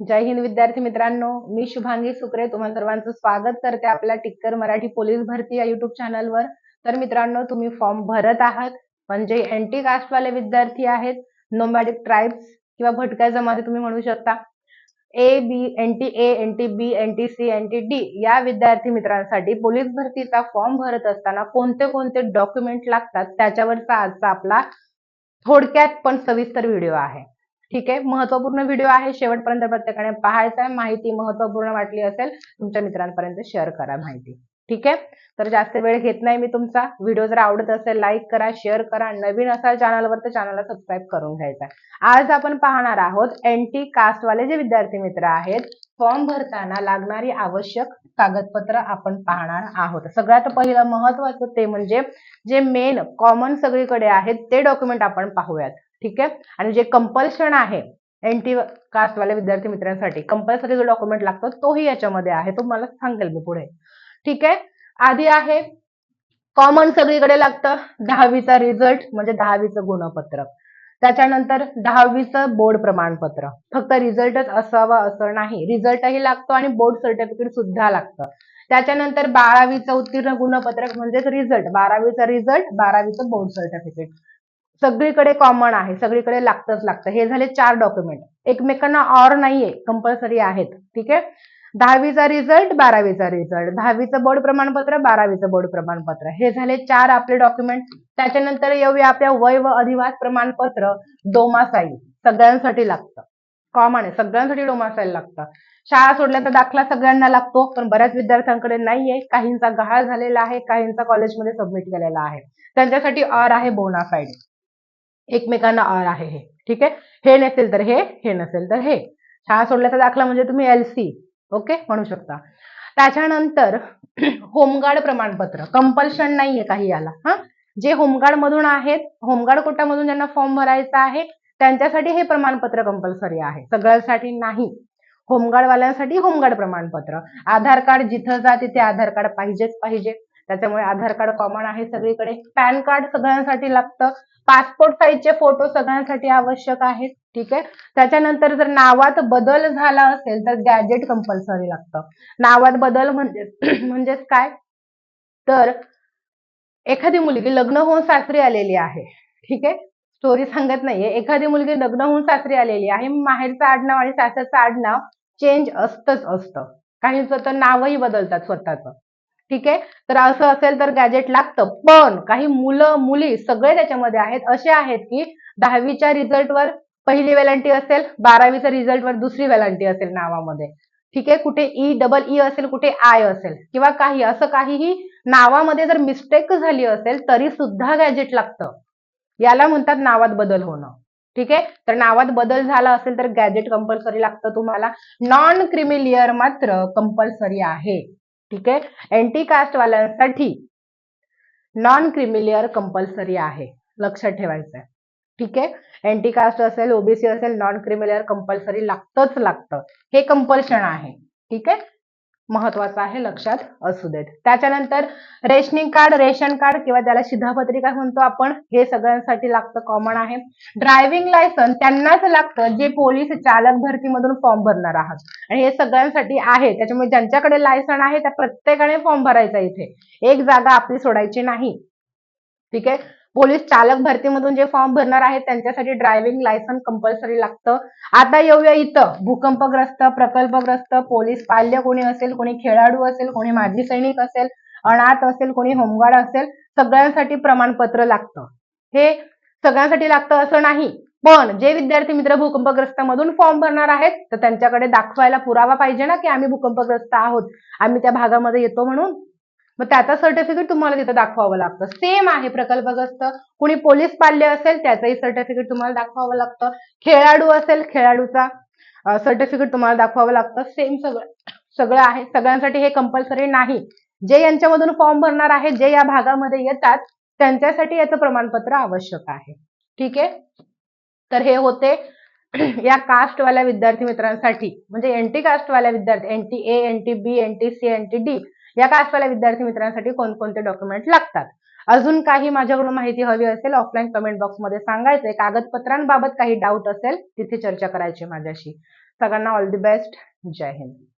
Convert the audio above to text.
जय हिंद विद्यार्थी मित्रांनो मी शुभांगी सुक्रे तुम्हा सर्वांचं स्वागत करते आपल्या टिक्कर मराठी पोलीस भरती या युट्यूब चॅनलवर तर मित्रांनो तुम्ही फॉर्म भरत आहात म्हणजे अँटी कास्टवाले विद्यार्थी आहेत नोमॅडिक ट्राईब्स किंवा भटक्या जमाती तुम्ही म्हणू शकता. A B N T A N T B N T C N T D या विद्यार्थी मित्रांसाठी पोलीस भरतीचा फॉर्म भरत असताना कोणते कोणते डॉक्युमेंट लागतात त्याच्यावरचा आजचा आपला थोडक्यात पण सविस्तर व्हिडिओ आहे. ठीक आहे महत्त्वपूर्ण व्हिडिओ आहे. शेवटपर्यंत प्रत्येकाने पाहायचा आहे. माहिती महत्त्वपूर्ण वाटली असेल तुमच्या मित्रांपर्यंत शेअर करा माहिती. ठीक आहे? तर जास्त वेळ घेत नाही मी तुमचा. व्हिडिओ जर आवडत असेल लाईक करा शेअर करा. नवीन असाल चॅनलवर तर चॅनलला सबस्क्राईब करून घ्यायचा आज आपण पाहणार आहोत एनटी कास्टवाले जे विद्यार्थी मित्र आहेत फॉर्म भरताना लागणारी आवश्यक कागदपत्र आपण पाहणार आहोत. सगळ्यात पहिलं महत्वाचं ते म्हणजे जे मेन कॉमन सगळीकडे आहेत ते डॉक्युमेंट आपण पाहूयात. ठीक आहे? आणि जे कंपल्शन आहे एनटी कास्टवाल्या विद्यार्थी मित्रांसाठी कंपल्सरी जो डॉक्युमेंट लागतो तोही याच्यामध्ये आहे. तो मला सांगेल मी पुढे. ठीक आहे? आधी आहे कॉमन सगळीकडे लागतं. दहावीचा रिझल्ट म्हणजे दहावीचं गुणपत्र त्याच्यानंतर दहावीचं बोर्ड प्रमाणपत्र. फक्त रिझल्टच असावं असं नाही. रिझल्टही लागतो आणि बोर्ड सर्टिफिकेट सुद्धा लागतं. त्याच्यानंतर बारावीचं उत्तीर्ण गुणपत्रक म्हणजेच रिझल्ट बारावीचा रिझल्ट बारावीचं बोर्ड सर्टिफिकेट सगळीकडे कॉमन आहे सगळीकडे लागतच लागतं. हे झाले चार डॉक्युमेंट एकमेकांना ऑर नाहीये कंपल्सरी आहेत. ठीक आहे? दहावीचा रिझल्ट बारावीचा रिझल्ट दहावीचं बोर्ड प्रमाणपत्र बारावीचं बोर्ड प्रमाणपत्र. हे झाले चार आपले डॉक्युमेंट त्याच्यानंतर येऊया आपल्या वय व अधिवास प्रमाणपत्र. डोमासाईल. सगळ्यांसाठी लागतं. कॉमन आहे. सगळ्यांसाठी डोमासाईल लागतं. शाळा सोडल्याचा दाखला सगळ्यांना लागतो पण बऱ्याच विद्यार्थ्यांकडे नाहीये. काहींचा गहाळ झालेला आहे काहींचा कॉलेजमध्ये सबमिट केलेला आहे. त्यांच्यासाठी ऑर आहे बोनाफाईड एकमेकांना आर आहे हे. ठीक आहे? हे नसेल तर हे हे नसेल तर हे. शाळा सोडल्याचा दाखला म्हणजे तुम्ही एल सी ओके? म्हणू शकता. त्याच्यानंतर होमगार्ड प्रमाणपत्र. कंपल्शन नाहीये काही याला हा? जे होमगार्ड मधून आहेत होमगार्ड कोटामधून ज्यांना फॉर्म भरायचा आहे त्यांच्यासाठी हे प्रमाणपत्र कंपल्सरी आहे. सगळ्यांसाठी नाही. होमगार्ड वाल्यांसाठी होमगार्ड प्रमाणपत्र. आधार कार्ड जिथं जा तिथे आधार कार्ड पाहिजेच पाहिजे. त्याच्यामुळे आधार कार्ड कॉमन आहे सगळीकडे. पॅन कार्ड सगळ्यांसाठी लागतं. पासपोर्ट साईजचे फोटो सगळ्यांसाठी आवश्यक आहेत ठीक आहे? त्याच्यानंतर जर नावात बदल झाला असेल तर गॅजेट कंपल्सरी लागतं. नावात बदल म्हणजे म्हणजेच काय? तर एखादी मुलगी लग्न होऊन सासरी आलेली आहे. ठीक आहे? स्टोरी सांगत नाहीये. एखादी मुलगी लग्न होऊन सासरी आलेली आहे. माहेरचं आडनाव आणि सासरचं आडनाव चेंज असतच असतं. काहींचं तर नावही बदलतात स्वतःचं. ठीक आहे? तर असं असेल तर गॅजेट लागतं. पण काही मुलं मुली सगळे त्याच्यामध्ये आहेत. असे आहेत की दहावीच्या रिझल्टवर पहिली वेलांटी असेल बारावीच्या रिझल्टवर दुसरी वेलांटी असेल नावामध्ये. ठीक आहे? कुठे ई डबल ई असेल कुठे आय असेल किंवा काही असं काहीही नावामध्ये जर मिस्टेक झाली असेल तरी सुद्धा गॅजेट लागतं. याला म्हणतात नावात बदल होणं. ठीक आहे? तर नावात बदल झाला असेल तर गॅजेट कंपल्सरी लागतं तुम्हाला. नॉन क्रिमिलियर मात्र कंपल्सरी आहे. ठीक आहे? एंटी कास्टवाल्यांसाठी नॉन क्रिमिलियर कंपल्सरी आहे. लक्षात ठेवायचं ठीक आहे? एंटी कास्ट असेल ओबीसी असेल नॉन क्रिमिलियर कंपल्सरी लागतच लागतं. हे कंपल्शन आहे. ठीक आहे? महत्वाचं आहे लक्षात असू देत. त्याच्यानंतर रेशनिंग कार्ड रेशन कार्ड किंवा त्याला शिधापत्रिका म्हणतो आपण हे सगळ्यांसाठी लागतं कॉमन आहे. ड्रायव्हिंग लायसन त्यांनाच लागतं जे पोलीस चालक भरतीमधून फॉर्म भरणार आहात. आणि हे सगळ्यांसाठी आहे. त्याच्यामुळे ज्यांच्याकडे लायसन आहे त्या प्रत्येकाने फॉर्म भरायचा इथे. एक जागा आपली सोडायची नाही. ठीक आहे? पोलीस चालक भरतीमधून जे फॉर्म भरणार आहेत त्यांच्यासाठी ड्रायव्हिंग लायसन्स कंपल्सरी लागतं. आता येऊया इथं. भूकंपग्रस्त प्रकल्पग्रस्त पोलीस पाल्य कोणी असेल कोणी खेळाडू असेल कोणी माजी सैनिक असेल अनाथ असेल कोणी होमगार्ड असेल सगळ्यांसाठी प्रमाणपत्र लागतं. हे सगळ्यांसाठी लागतं असं नाही. पण जे विद्यार्थी मित्र भूकंपग्रस्तामधून फॉर्म भरणार आहेत तर त्यांच्याकडे दाखवायला पुरावा पाहिजे ना की आम्ही भूकंपग्रस्त आहोत. आम्ही त्या भागामध्ये येतो म्हणून. मग त्याचा सर्टिफिकेट तुम्हाला तिथं दाखवावं लागतं. सेम आहे प्रकल्पग्रस्त. कुणी पोलीस पाल्य असेल त्याचंही सर्टिफिकेट तुम्हाला दाखवावं लागतं. खेळाडू असेल खेळाडूचा सर्टिफिकेट तुम्हाला दाखवावं लागतं. सेम सगळं सगळं आहे. सगळ्यांसाठी हे कंपल्सरी नाही. जे यांच्यामधून फॉर्म भरणार आहे जे या भागामध्ये येतात त्यांच्यासाठी याचं प्रमाणपत्र आवश्यक आहे. ठीक आहे? तर हे होते या कास्टवाल्या विद्यार्थी मित्रांसाठी. म्हणजे एनटी कास्टवाल्या विद्यार्थी NT A NT B NT C NT D या कास्टवाल्या विद्यार्थी मित्रांसाठी कोणकोणते डॉक्युमेंट लागतात? अजून काही माझ्याकडून माहिती हवी असेल ऑफलाईन कमेंट बॉक्समध्ये सांगायचंय. कागदपत्रांबाबत काही डाऊट असेल तिथे चर्चा करायची माझ्याशी. सगळ्यांना all the best Jai Hind.